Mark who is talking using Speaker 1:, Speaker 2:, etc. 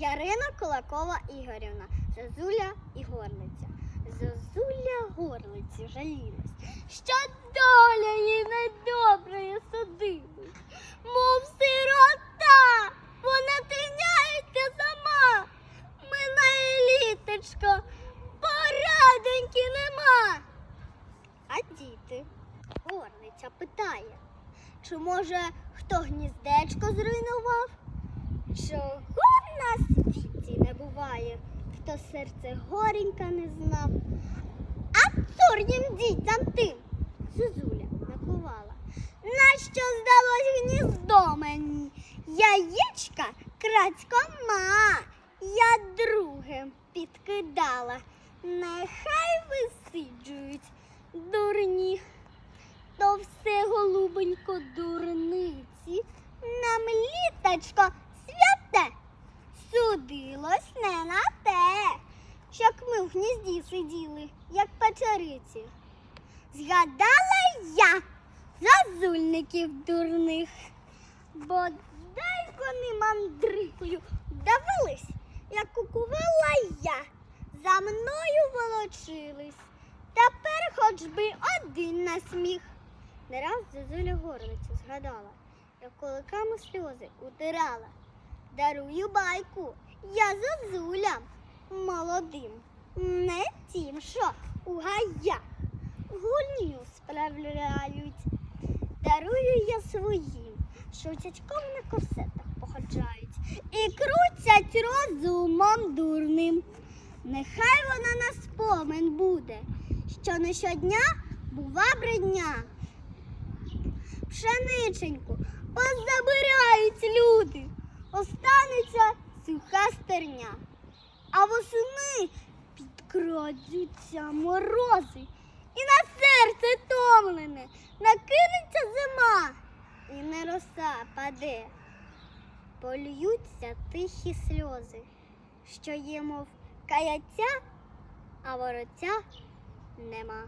Speaker 1: Ярина Кулакова Ігорівна, Зозуля і Горлиця. Зозуля горлиці жалілась, що доля їй недоброї судилась, мов сирота, вона тиняється сама. Минає літочко, порадоньки нема. А діти? Горлиця питає, чи може хто гніздечко зруйнував? Чого на світі не буває, хто серце горенька не знав. А цурнім дітям тим Зозуля накувала. Нащо здалось гніздо мені? Яєчка крацькома, я другим підкидала. Нехай висиджують дурні, то все голубонько дурниці. Нам літочко судилось не на те, щоб ми в гнізді сиділи, як печериці. Згадала я зазульників дурних, бо дай вони мандрикою давились, як кукувала я, за мною волочились. Тепер хоч би один на сміх. Не раз зозуля горлицю згадала, як кулаками сльози утирала. Дарую байку, я зозулям молодим, не тим, що у гаях гульню справляють. Дарую я своїм, що цячком на корсетах походжають і крутять розумом дурним. Нехай вона на спомин буде, що не щодня бува бредня. Пшениченьку позабирають суха стерня. А восени підкрадуться морози, і на серце томлене накинеться зима, і не роса паде. Польються тихі сльози, що є, мов каяття, а вороття нема.